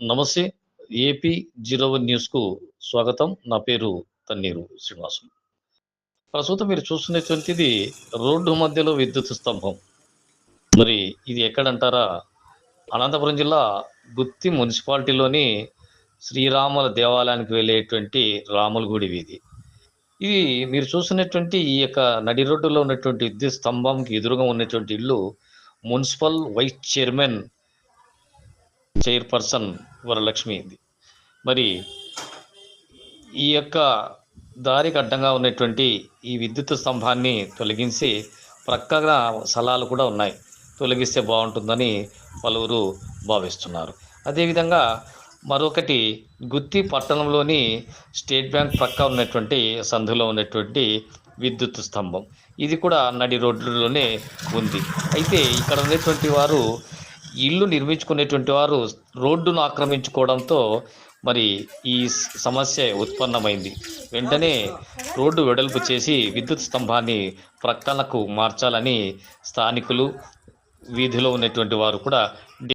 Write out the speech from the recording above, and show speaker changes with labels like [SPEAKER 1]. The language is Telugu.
[SPEAKER 1] నమస్తే. ఏపీ జీరో వన్ న్యూస్కు స్వాగతం. నా పేరు తన్నీరు శ్రీనివాసం ప్రస్తుతం మీరు చూస్తున్నటువంటిది రోడ్డు మధ్యలో విద్యుత్ స్తంభం. మరి ఇది ఎక్కడంటారా? అనంతపురం జిల్లా గుత్తి మున్సిపాలిటీలోని శ్రీరాముల దేవాలయానికి వెళ్ళేటువంటి రాముల గుడి వీధి. ఇది మీరు చూస్తున్నటువంటి ఈ యొక్క నడి రోడ్డులో ఉన్నటువంటి విద్యుత్ స్తంభంకి ఎదురుగా ఉన్నటువంటి ఇల్లు municipal vice chairman chairperson Varalakshmi ఇది మరి ఈ యొక్క దారికి అడ్డంగా ఉన్నటువంటి ఈ విద్యుత్ స్తంభాన్ని తొలగించి ప్రక్కగా స్థలాలు కూడా ఉన్నాయి. తొలగిస్తే బాగుంటుందని పలువురు భావిస్తున్నారు. అదేవిధంగా మరొకటి గుత్తి పట్టణంలోని స్టేట్ బ్యాంక్ ప్రక్క ఉన్నటువంటి సంధిలో ఉన్నటువంటి విద్యుత్ స్తంభం. ఇది కూడా నడి రోడ్డులోనే ఉంది. అయితే ఇక్కడ ఉన్నటువంటి వారు ఇల్లు నిర్మించుకునేటువంటి వారు రోడ్డును ఆక్రమించుకోవడంతో మరి ఈ సమస్య ఉత్పన్నమైంది. వెంటనే రోడ్డు వెడల్పు చేసి విద్యుత్ స్తంభాన్ని ప్రక్కలకు మార్చాలని స్థానికులు వీధిలో ఉన్నటువంటి వారు కూడా